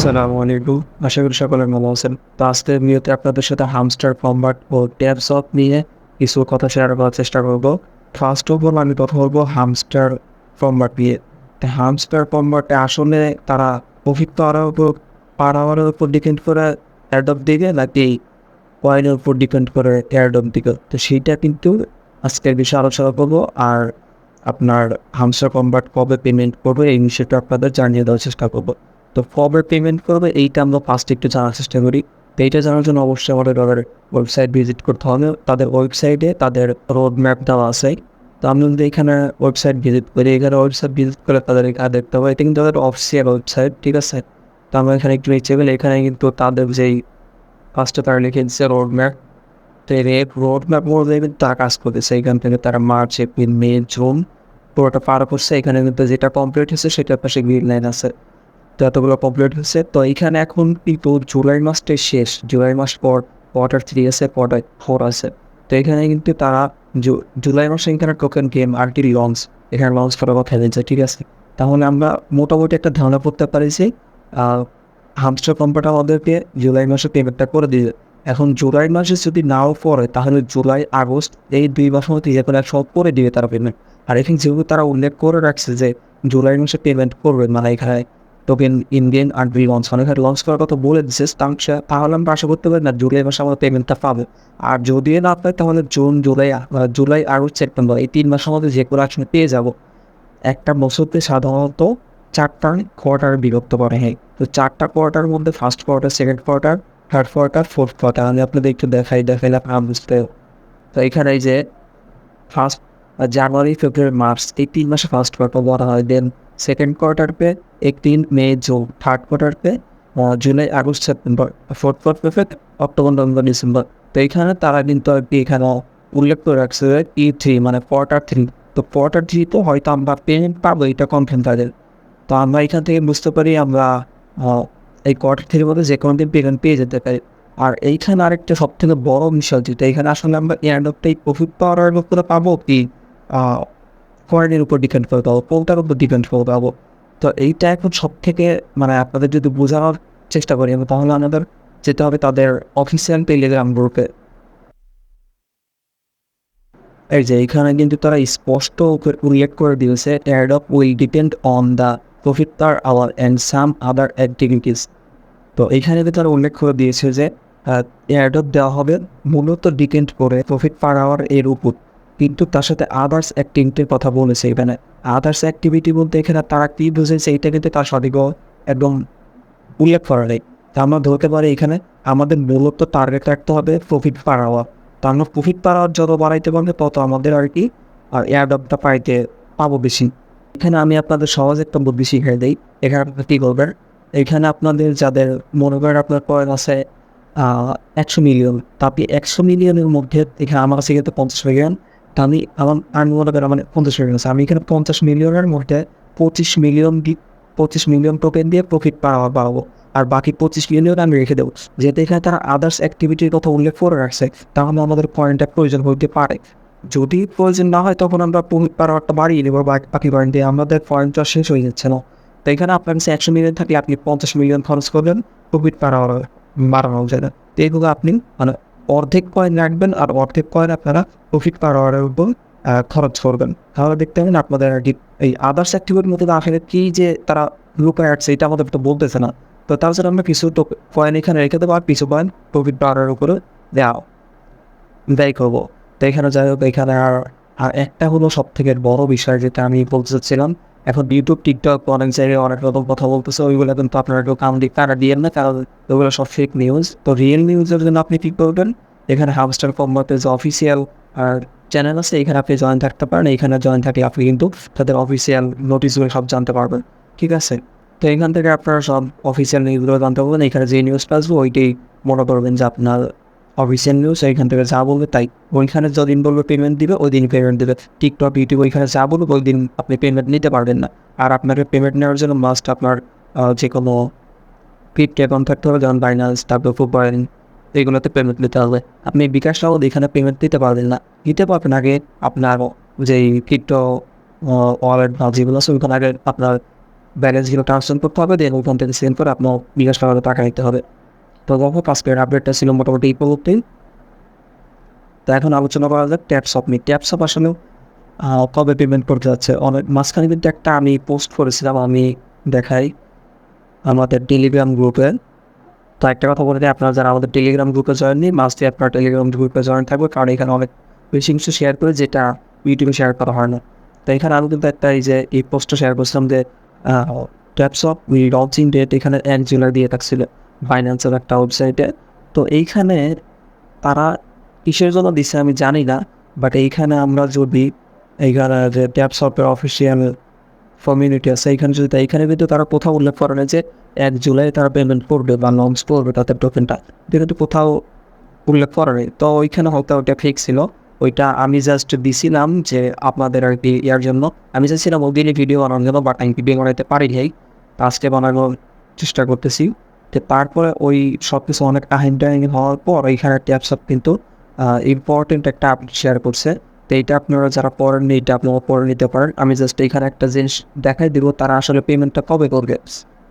আসসালামু আলাইকুম। আশা করি সকলে ভালো আছেন। তো আজকের ভিডিওতে আপনাদের সাথে হামস্টার কম্বাট ও ট্যাবস নিয়ে কিছু কথা শেয়ার করার চেষ্টা করব। ফার্স্ট অফ অল আমি কথা বলব হামস্টার কম্বাট নিয়ে। হামস্টার কম্বাটে আসলে তারা প্রফিট পাওয়ার উপর পাওয়ার উপর ডিপেন্ড করে অ্যাডপ দিকে নাকি কয়েনের উপর ডিপেন্ড করে এয়ারডম দিকে? তো সেইটা কিন্তু আজকের বিষয়ে আলোচনা করব। আর আপনার হামস্টার কম্বাট কবে পেমেন্ট করবে এই বিষয়টা আপনাদের জানিয়ে দেওয়ার চেষ্টা করব। তো কবে পেমেন্ট করবে, এইটা আমরা ফার্স্ট একটু জানার চেষ্টা করি। তো এইটা জানার জন্য অবশ্যই আমাদের তাদের ওয়েবসাইট ভিজিট করতে হবে। তাদের ওয়েবসাইটে তাদের রোড ম্যাপ দেওয়া আছে। তো আমি যদি এখানে ওয়েবসাইট ভিজিট করি, এখানে ওয়েবসাইট ভিজিট করে তাদের এখানে দেখতে হবে। এটা কিন্তু তাদের অফিসিয়াল ওয়েবসাইট ঠিক আছে? তো আমরা এখানে একটু নিচে গেলে এখানে কিন্তু তাদের যেই ফার্স্টে তারা লিখে দিচ্ছে রোড ম্যাপ তো এই রোড ম্যাপ মধ্যে কিন্তু তারা কাজ করতেছে। এখান থেকে তারা মার্চ এপ্রিল মে জুন পুরোটা পার করছে। এখানে কিন্তু যেটা কমপ্লিট হয়েছে সেটার পাশে গ্রিন লাইন আছে। তো এতগুলো কমপ্লিট হয়েছে। তো এখানে এখন কিন্তু জুলাই মাসটাই শেষ। জুলাই মাস পর কোয়ার্টার থ্রি আছে কোয়ার্টার ফোর আছে। তো এখানে কিন্তু তারা জুলাই মাসে এখানে টোকেন গেম আরটি লঞ্চ এখানে লঞ্চ করার কথা দিয়েছে ঠিক আছে? তাহলে আমরা মোটামুটি একটা ধারণা করতে পারি যে হামস্টার কোম্পানিটা আমাদেরকে জুলাই মাসে পেমেন্টটা করে দিবে। এখন জুলাই মাসে যদি নাও পড়ে, তাহলে জুলাই, আগস্ট এই দুই মাসের মধ্যে যে কোনো সব করে দিবে তারা পেমেন্ট আর এখানে যেহেতু তারা উল্লেখ করে রাখছে যে জুলাই মাসে পেমেন্ট করবে মানে এখানে token Indian R B launch মানে এখানে লঞ্চ করার কথা বলে দিচ্ছে তাহলে আমরা আশা করতে পারি না, জুলাই মাসে আমরা পেমেন্টটা পাবো। আর যদি না পাই তাহলে জুন, জুলাই জুলাই আর সেপ্টেম্বর এই তিন মাসের মধ্যে যে কোনো একসময় পেয়ে যাব। একটা বছরতে সাধারণত চারটা কোয়ার্টার বিভক্ত করে হ্যাঁ। তো চারটা কোয়ার্টার মধ্যে first quarter second quarter third quarter fourth quarter আমি আপনাদের একটু দেখাই, দেখাইলে আপনারা বুঝতে তো এখানে যে ফার্স্ট জানুয়ারি ফেব্রুয়ারি মার্চ এই তিন মাসে ফার্স্ট কোয়ার্টার বলা হয়। দেন সেকেন্ড কোয়ার্টার পে একদিন মে জুন থার্ড কোয়ার্টার পে আহ, July August September fourth quarter pay October November December তো এইখানে তারা কিন্তু আর কি এখানে উল্লেখ করে রাখছে ই থ্রি মানে কোয়ার্টার থ্রি তো কোয়ার্টার থ্রি তো হয়তো আমরা পেমেন্ট পাবো এটা কনফার্ম তাদের। তো আমরা এখান থেকে বুঝতে পারি আমরা এই কোয়ার্টার থ্রির মধ্যে যে কোনো দিন পেমেন্ট পেয়ে যেতে পারি। আর এইখানে আরেকটা সব থেকে বড় বিষয় যেটা এখানে আসলে আমরা এয়ারডপটাই প্রফিট পাওয়ার উপরে পাবো কি? কয়েনের উপর ডিপেন্ড করে পাবো, কোনটার উপর ডিপেন্ড করে পাবো। তো এইটা এখন সব থেকে মানে আপনাদের যদি বোঝানোর চেষ্টা করি তাহলে আমাদের যেতে হবে তাদের অফিসিয়াল টেলিগ্রাম গ্রুপে এই যে এখানে কিন্তু তারা স্পষ্ট উল্লেখ করে দিয়েছে ad of will depend on the profit per hour and some other activities তো কিন্তু তারা উল্লেখ করে দিয়েছে যে এয়ারডপ দেওয়া হবে মূলত ডিপেন্ড করে প্রফিট পার আওয়ার এর উপর। কিন্তু তার সাথে আদার্স অ্যাক্টিভিটির কথা বলেছে এখানে। আদার্স অ্যাক্টিভিটি বলতে এখানে তারা কী বুঝেছে এইটা কিন্তু তার সঠিক একদম উল্লেখ করা নেই। তা আমরা ধরতে পারি এখানে আমাদের মূলত টার্গেট রাখতে হবে প্রফিট পার তা আমরা প্রফিট পার আওয়ার যত বাড়াইতে পারবে তত আমাদের আর কি, আর এয়ারডপটা পাইতে পাবো বেশি। এখানে আমি আপনাদের সহজ একটা বুদ্ধি শিখিয়ে দিই। এখানে আপনারা কী করবেন এখানে আপনাদের যাদের মনে করেন আপনার কয়েন আছে একশো মিলিয়ন তা আপনি একশো মিলিয়নের মধ্যে এখানে আমার কাছে কিন্তু পঞ্চাশ মিলিয়ন আমি আমার আমি মনে করেন মানে পঞ্চাশ মিলিয়ন আছে আমি এখানে পঞ্চাশ মিলিয়নের মধ্যে পঁচিশ মিলিয়ন পঁচিশ মিলিয়ন টোকেন দিয়ে প্রফিট পাবো। আর বাকি পঁচিশ মিলিয়ন আমি রেখে দেবো। যেহেতু এখানে তারা আদার্স অ্যাক্টিভিটির কথা উল্লেখ করে রাখছে, তাহলে আমাদের পয়েন্টটা প্রয়োজন হতে পারে। যদি প্রয়োজন না হয়, তখন আমরা প্রফিট পাওয়ারটা বাড়িয়ে নেব বাকি পয়েন্ট দিয়ে আমাদের পয়েন্টটা শেষ হয়ে যাচ্ছে না। তো এখানে আপনার কাছে একশো মিলিয়ন থাকলে আপনি পঞ্চাশ মিলিয়ন খরচ করবেন প্রফিট পাওয়ার বাড়ানো যায় না। তো এইগুলো আপনি মানে অর্ধেক কয়েন রাখবেন আর অর্ধেক কয়েন আপনারা প্রফিট পাওয়ার উপর খরচ করবেন। তাহলে দেখতে পাবেন আপনাদের এই আদার্স অ্যাক্টিভিটির মধ্যে আসলে কি যে তারা লুকায় আসছে এটা আমাদের তো বলতেছে না। তো জন্য আমরা কিছু কয়েন এখানে রেখে দেবো আর কিছু কয়েন প্রফিট পাওয়ার উপরে দেওয়া ব্যয় করব। তো এখানে যাই হোক, এখানে আর আর একটা হলো সব থেকে বড় বিষয় যেটা আমি বলতে চাচ্ছিলাম এখন ইউটিউব টিকটক অনেক জায়গায় অনেক রকম কথা বলতেছে, ওইগুলো কিন্তু আপনারা একটু কাম দিক তারা দিয়ে না, কারণ ওগুলো সব ফেক নিউজ তো রিয়েল নিউজের জন্য আপনি কী করবেন? এখানে হামস্টার কম্বাতের যে অফিসিয়াল আর চ্যানেল আছে, এখানে আপনি জয়েন থাকতে পারেন। এখানে জয়েন থাকলে আপনি কিন্তু তাদের অফিসিয়াল নোটিশগুলো সব জানতে পারবেন। ঠিক আছে? তো এখান থেকে আপনারা সব অফিসিয়াল নিউজগুলো জানতে পারবেন। এখানে যে নিউজটা আসবে, ওইটাই মনে করবেন যে আপনার অফিসিয়াল নিউজ এখান থেকে যা বলবে তাই ওইখানে যদিন বলবে পেমেন্ট দিবে ওই দিন পেমেন্ট দেবে। টিকটক ইউটিউব ওইখানে যা বলবে ওই দিন আপনি পেমেন্ট নিতে পারবেন না। আর আপনাকে পেমেন্ট নেওয়ার জন্য মাস্ট আপনার যে কোনো ক্রিপ্টো অ্যাকাউন্ট থাকতে হবে, যেমন বাইন্যান্স তারপর ফুটবল এগুলোতে পেমেন্ট নিতে হবে। আপনি বিকাশ নগদ এখানে পেমেন্ট দিতে পারবেন না। দিতে পারবেন আগে আপনার যেই ক্রিপ্টো ওয়ালেট বা যেগুলো আছে, ওইখানে আগে আপনার ব্যালেন্সগুলো ট্রান্সফার করতে হবে দেন ওখান থেকে সেন্ড করে আপনার বিকাশ টাকা নিতে হবে। তো দেখো, আজকের আপডেটটা ছিল মোটামুটি এই পদ্ধতি তো এখন আলোচনা করা যাক ট্যাপস অফ মি ট্যাপস অফ আসলে কবে পেমেন্ট করতে যাচ্ছে? অনেক, মাঝখানে কিন্তু একটা আমি পোস্ট করেছিলাম, আমি দেখাই আমাদের টেলিগ্রাম গ্রুপে তো একটা কথা বলে দিই, আপনারা যারা আমাদের টেলিগ্রাম গ্রুপে জয়েন নিই মাস্টে আপনার টেলিগ্রাম গ্রুপে জয়েন থাকবে কারণ এখানে অনেক বেশি কিছু শেয়ার করে যেটা ইউটিউবে শেয়ার করা হয় না। তো এখানে আমি কিন্তু একটা এই যে, এই পোস্টটা শেয়ার করছিলাম যে ট্যাপস অফ লঞ্চিং ডেট এখানে এক জুলাই দিয়ে থাকছিল। ফাইন্যান্সের একটা ওয়েবসাইটে তো এইখানে তারা কিসের জন্য দিছে আমি জানি না বাট এইখানে আমরা যদি এইখানে যে ট্যাপস অফের অফিসিয়াল কমিউনিটি আছে, এইখানে যদি এইখানে কিন্তু তারা কোথাও উল্লেখ করে না যে এক জুলাই তারা পেমেন্ট করবে বা লঞ্চ করবে তাদের টোকেনটা এটা কিন্তু কোথাও উল্লেখ করে নেই। তো ওইখানে হয়তো ওইটা ফেক ছিল। ওইটা আমি জাস্ট দিছিলাম যে আপনাদের আর কি ইয়ার জন্য। আমি চাইছিলাম ওই দিনে ভিডিও বানানোর জন্য বাট আমি ভিডিও বানাতে পারি নাই। আজকে বানানোর চেষ্টা করতেছি। তো তারপরে ওই সব কিছু অনেক কাহিনী টাহিনী হওয়ার পর এইখানে ট্যাপসঅপ কিন্তু ইম্পর্টেন্ট একটা আপডেট শেয়ার করছে। তো এইটা আপনারা যারা পড়েননি এটা আপনারা পড়ে নিতে পারেন। আমি জাস্ট এইখানে একটা জিনিস দেখাই দিব, তারা আসলে পেমেন্টটা কবে করবে।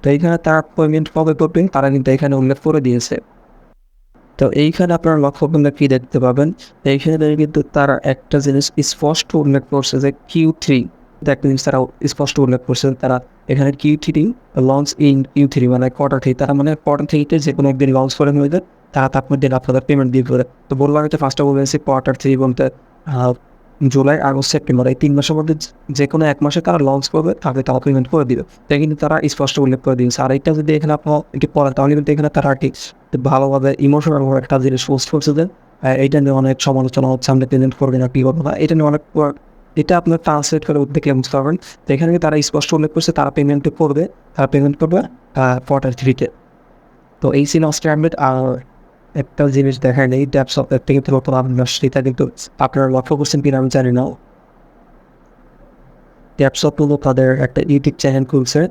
তো এইখানে তারা পেমেন্ট কবে করবেন তারা কিন্তু এখানে উল্লেখ করে দিয়েছে। তো এইখানে আপনারা লক্ষ্য করলে কী দেখতে পাবেন, এইখানে কিন্তু তারা একটা জিনিস স্পষ্ট উল্লেখ করছে যে কিউ থ্রি একটা জিনিস তারা স্পষ্ট উল্লেখ করছে তারা এখানে Q three launch in Q three মানে কোয়ার্টার থ্রি তারা মানে কোয়ার্টার থ্রিতে যে কোনো একদিন লঞ্চ করে হয়ে তারা তার মধ্যে আপনাদের পেমেন্ট দিয়ে করে তো বললাম যে ফার্স্টে বলেছি কোয়ার্টার থ্রি বলতে জুলাই, আগস্ট, সেপ্টেম্বর, এই তিন মাসের মধ্যে যে কোনো এক মাসে তারা লঞ্চ করবে তাহলে তারা পেমেন্ট করে দিবে। তাই কিন্তু তারা স্পষ্ট উল্লেখ করে দিয়েছে। আর এইটা যদি এখানে আপনার একটু পড়েন, তাহলে কিন্তু এখানে তারা আর কি ভালোভাবে ইমোশনাল একটা জিনিস পোস্ট করছে যে এইটা নিয়ে অনেক সমালোচনা হচ্ছে, আমরা পেমেন্ট করবে না, কী না, এটা নিয়ে অনেক এটা আপনার ট্রান্সলেট করে দেখলে বুঝতে পারবেন তো এখানে তারা স্পষ্ট উল্লেখ করছে, তারা পেমেন্ট করবে, তারা পেমেন্ট করবে কোয়ার্টার থ্রিতে তো। এই ছিল স্ট্যান্ডার্ড আর একটা জিনিস দেখায় নেই ট্যাপস অফ থেকে নতুন আপনার সেটা কিন্তু আপনারা লক্ষ্য করছেন কিনা আমি জানি না। ট্যাপস অফ হলো তাদের একটা ইউটিউব চ্যানেল খুলছে।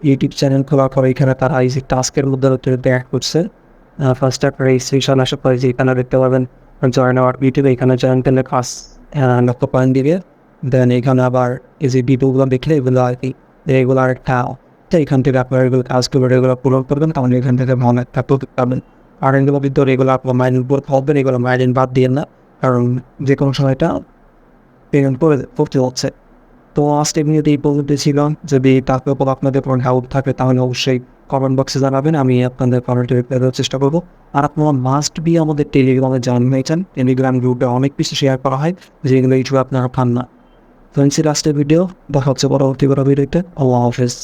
ইউটিউব চ্যানেল খোলার পরে এখানে তারা এই যে টাস্কের মধ্যে ব্যাক করছে। ফার্স্ট অফ রেজিস্ট্রেশন আসার পরে যে এখানে দেখতে পাবেন জয়েন আওয়ার ইউটিউবে এখানে জয়েন করলে পাঁচ লক্ষ পয়েন্ট দিবে। দেন এখানে আবার এই যে ভিডিওগুলো দেখলে এগুলো আর কি এগুলো আর একটা এখান থেকে আপনারা এগুলো কাজ করবেন এগুলো পূরণ করবেন তাহলে এখান থেকে ভালো একটা প্রফিট পাবেন আর এগুলো ভিতরে এগুলো আপনার মাইন্ড উপর হবেন এগুলো মাইন্ড বাদ দিয়ে না কারণ যে কোনো সময়টা পেমেন্ট করে করতে হচ্ছে তো আজকে ভিডিওতে এই পর্যন্ত ছিল যদি তার উপর আপনাদের কোনো হেল্প থাকে তাহলে অবশ্যই কমেন্ট বক্সে জানাবেন আমি আপনাদের কমেন্টে রিপ্লাই দেওয়ার চেষ্টা করব আর আপনারা মাস্ট বি আমাদের টেলিগ্রামে জানান হয়েছেন টেলিগ্রাম গ্রুপে অনেক কিছু শেয়ার করা হয় যেগুলো ইউটিউবে আপনারা পান না তো লাস্টের ভিডিও দেখা হচ্ছে পরবর্তী বড় ভিডিওতে আল্লাহ হাফেজ।